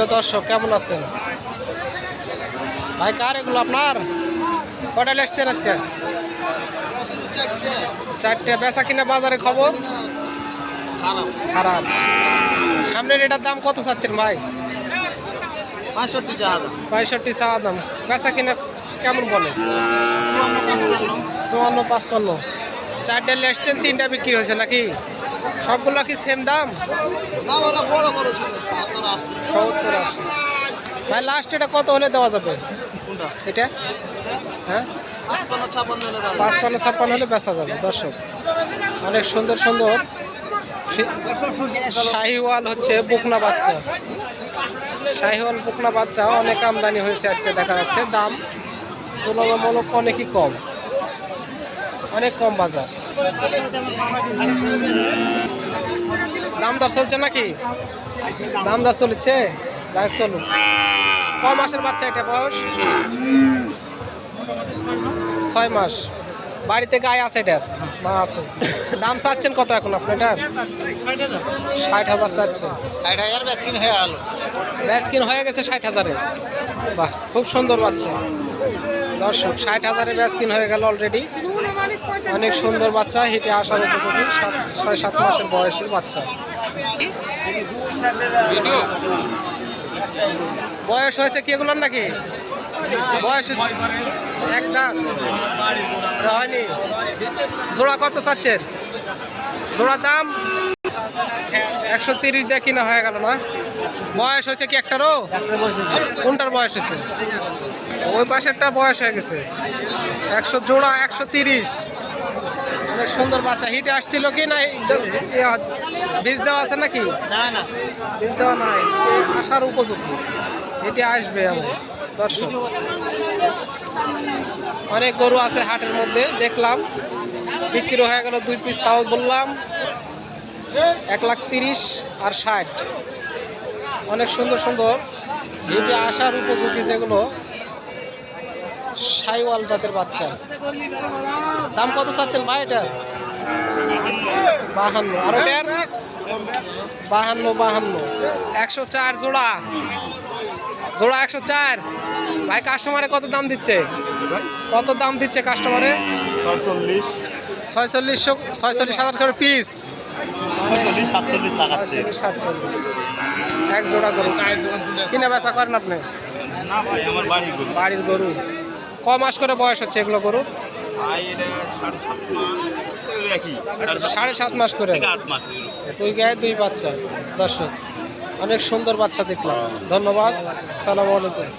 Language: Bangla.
সুপ্রিয় দর্শক, কেমন আছেন? ভাই, কার এগুলো আপনার? কটা এসছেন আজকে? চারটে। বেচা কিনা বাজারে খবর? খারাপ। সামনের এটার দাম কত চাচ্ছেন ভাই? পঁয়ষট্টি চাহাদা পঁয়ষট্টি চাওয়া দাম। বেচা কিনা কেমন বলে? চুয়ান্ন, পঁচপান্ন। চারটে এসছেন তিনটা বিক্রি হয়েছে নাকি? সবগুলো কি সেম দাম? সত্তর আশি। ভাই লাস্ট এটা কত হলে দেওয়া যাবে? এটা? হ্যাঁ? পাঁচপান্ন ছাপ্পান্ন হলে বেচা যাবে দর্শক। অনেক সুন্দর সুন্দর। শাহিওয়াল হচ্ছে বুকনা বাচ্চা। শাহিওয়াল বুকনা বাচ্চা অনেক আমদানি হয়েছে আজকে দেখা যাচ্ছে। দাম তুলনামূলক অনেকই কম। অনেক কম বাজার। দাম দর চলছে নাকি? দাম দর চলছে যাক চলুন। ক মাসের বাচ্চা এটা বয়স? ছয় মাস। বাড়িতে গায়ে আছে এটার মা আছে। দাম চাচ্ছেন কত এখন আপনি এটার? ষাট হাজার চাচ্ছেন ষাট হাজার ভ্যাকসিন হয়ে গেল। ব্যাস কিন হয়ে গেছে ষাট হাজারে। বাহ খুব সুন্দর বাচ্চা। দর্শক ষাট হাজারে ব্যাস কিন হয়ে গেল অলরেডি অনেক সুন্দর বাচ্চা হেঁটে আসার উপযোগী সাত ছয় সাত মাসের বয়সের বাচ্চা। বয়স হয়েছে কি এগুলোর নাকি? বয়স এক দাঁত হয়নি জোড়া কত চাচ্ছেন? জোড়া দাম? একশো তিরিশ দিয়ে কিনা হয়ে গেল না? বয়স হয়েছে কি একটারও? কোনটার বয়স হয়েছে? ওই পাশেরটা বয়স হয়ে গেছে। একশো জোড়া একশো তিরিশ। অনেক সুন্দর বাচ্চা। হিটে আসছিল কি না? বীজ দেওয়া আছে নাকি? না না। বীজ দেওয়া নাই। আসার উপযোগী। হিটে আসবে আমার দর্শক। অনেক গরু আছে হাটের মধ্যে দেখলাম। বিক্রি হয়ে গেল দুই পিস তাও বললাম। এক লাখ তিরিশ আর ষাট। অনেক সুন্দর সুন্দর। হিটে আসার উপযোগী যেগুলো সাইওয়াল জাতের বাচ্চা। দাম কত চাচ্ছেন ভাই এটা? বাহান্ন। আর ওটার? বাহান্ন বাহান্ন। একশো চার জোড়া। জোড়া একশো চার। ভাই কাস্টমারে কত দাম দিচ্ছে? কত দাম দিচ্ছে কাস্টমারে ছয়চল্লিশ। ছয়চল্লিশশো ছয়চল্লিশ হাজার করে পিস সাতচল্লিশ সাতচল্লিশ। এক জোড়া গরু। কিনে বেচা করেন আপনি? না ভাই আমার বাড়ি গরু। বাড়ির গরু। ক মাস করে বয়স হচ্ছে এগুলো গরু? ভাই এটা সাড়ে সাত মাস করে? তুই দুই গায়ে দুই বাচ্চা। দর্শক অনেক সুন্দর বাচ্চা দেখলাম। ধন্যবাদ। সালাম আলাইকুম।